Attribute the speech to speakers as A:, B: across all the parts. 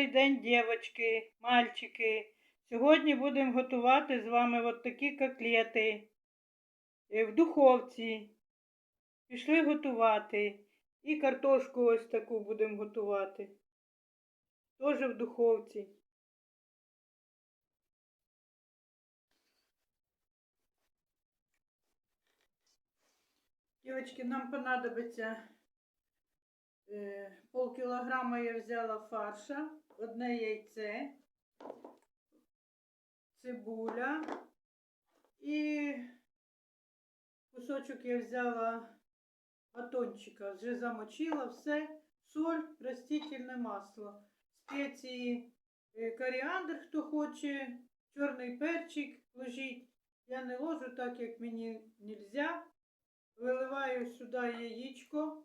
A: Добрий день, дівчатки, мальчики. Сьогодні будемо готувати з вами от такі котлети е, в духовці. Пішли готувати. І картошку ось таку будемо готувати. Теж в духовці. Дівчатки, нам понадобиться Е, Полкілограма я взяла фарша, одне яйце, цибуля і кусочок я взяла батончика, вже замочила все, соль, растительне масло, спеції, е, коріандр, хто хоче, чорний перчик ложіть. Я не ложу так, як мені нельзя. Виливаю сюди яєчко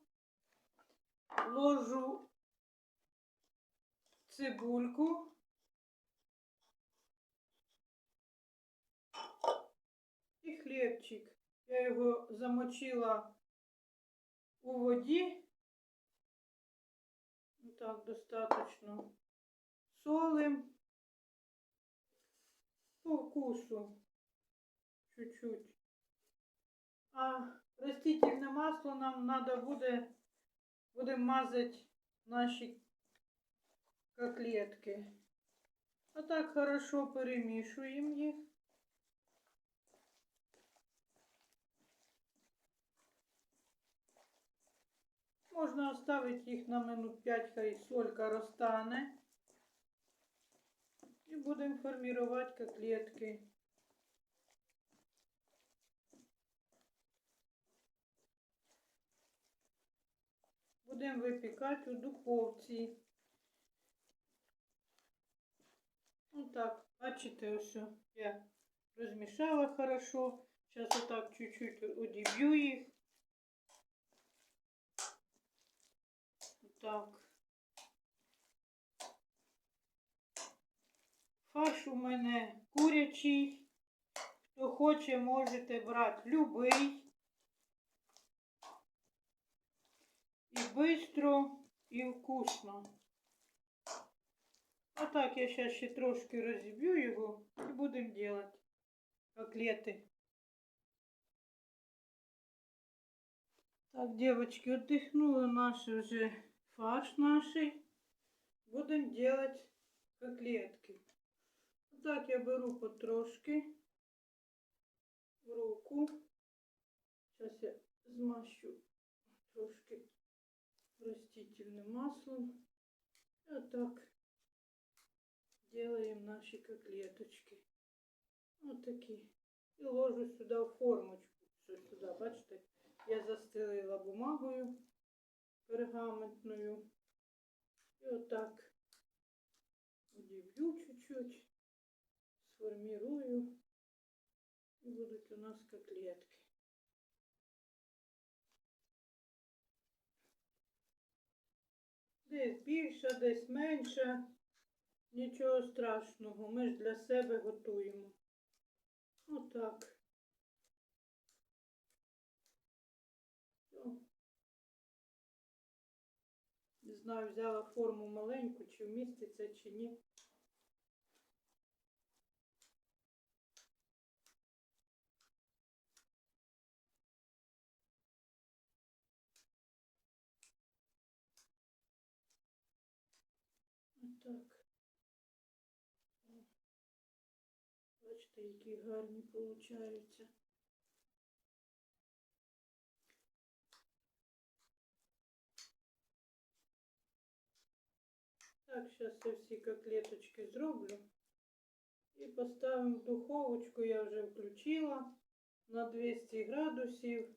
A: ложу цибульку. І хлібчик. Я його замочила у воді. Так, достаточно. Солим по вкусу. Чуть-чуть. А растительне масло нам надо буде Будемо мазати наші котлетки. Отак хорошо перемішуємо їх. Можна оставити їх на минут 5, хай солька розтане. І будемо формувати котлетки. Будемо випікати у духовці. Отак, бачите, ось я розмішала хорошо. Зараз отак чуть-чуть одіб'ю їх. Так. Фарш у мене курячий. Хто хоче, можете брати любий. І бистро, і вкусно. Отак я зараз ще трошки розіб'ю його і будемо робити котлети. Так, девочки, отдихнули наш вже фарш наш. Будемо делать котлетки. Так я беру потрошки в руку. Сейчас я змащу трошки растительным маслом. И вот так делаем наши котлеточки. Вот такие. І ложу сюди в формочку. Що сюди, бачите, я застелила бумагою пергаментною. І отак удивлю чуть-чуть, сформирую. І будуть у нас котлетки. Десь більше, десь менше. Нічого страшного. Ми ж для себе готуємо. Отак. Не знаю, взяла форму маленьку, чи вміститься, чи ні. Отак. О. Бачите, які гарні получаються. Так, зараз я всі котлеточки зроблю. І поставимо в духовочку, я вже включила на 200 градусів.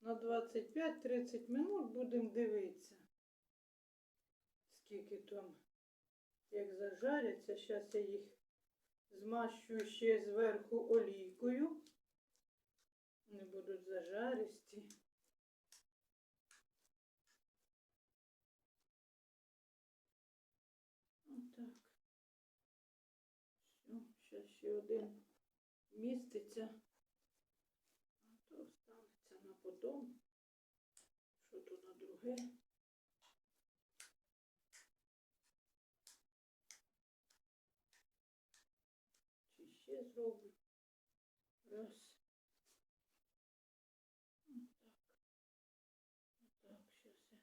A: На 25-30 минут будемо дивитися, скільки там, як зажаряться. Зараз я їх змащу ще зверху олійкою. Вони будуть зажаристі. Отак. Все, зараз ще один міститься. А то останеться на потом. Що то на друге. Ще зроблю. Раз. Отак. Отак, щас я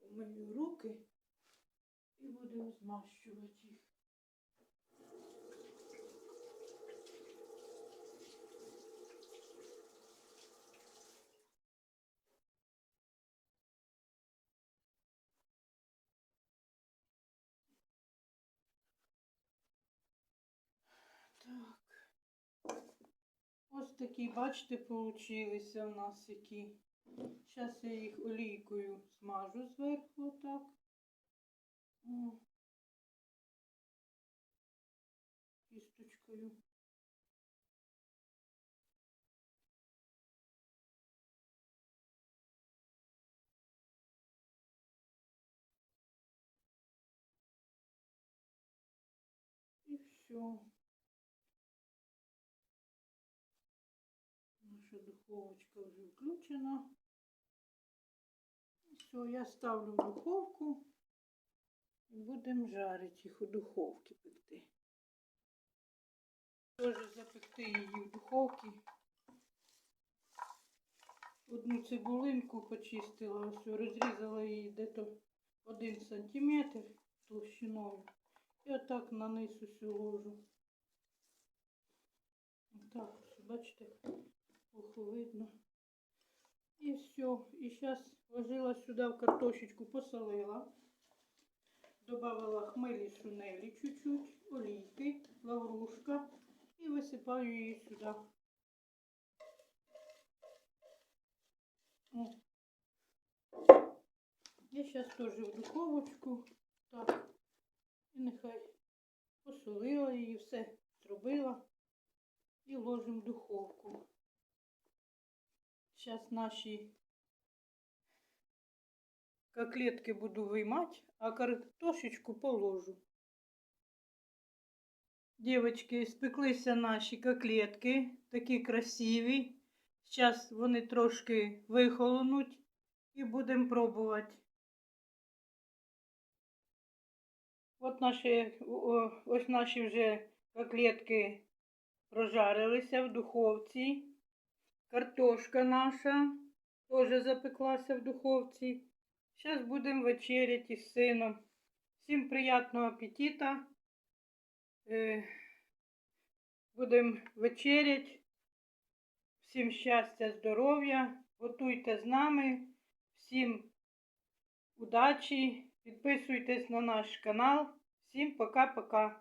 A: помию руки і будемо змащувати Ось такі, бачите, получилися в нас які. Зараз я їх олійкою смажу зверху отак. О. Кісточкою. І все. Духовочка вже включена. Все, я ставлю в духовку і будемо жарити їх у духовці пекти. Теж запекти її в духовці. Одну цибулинку почистила, ось розрізала її десь один сантиметр товщиною. І отак на низ усю ложу. Ось, бачите, плохо видно. І все. І зараз вложила сюди в картошечку, посолила. Добавила хмелі сунелі чуть-чуть, олійки, лаврушка і висипаю її сюди. О. Я зараз теж в духовочку. Так. І нехай посолила її, все зробила і ложимо в духовку. Зараз наші котлетки буду виймати, а картошечку положу. Дівочки, спеклися наші котлетки, такі красиві. Зараз вони трошки вихолонуть і будемо пробувати. От наші, ось наші вже котлетки прожарилися в духовці. Картошка наша теж запеклася в духовці. Зараз будемо вечеряти з сином. Всім приятного апетита. Е, Будемо вечеряти. Всім щастя, здоров'я. Готуйте з нами. Всім удачі. Підписуйтесь на наш канал. Всім пока-пока.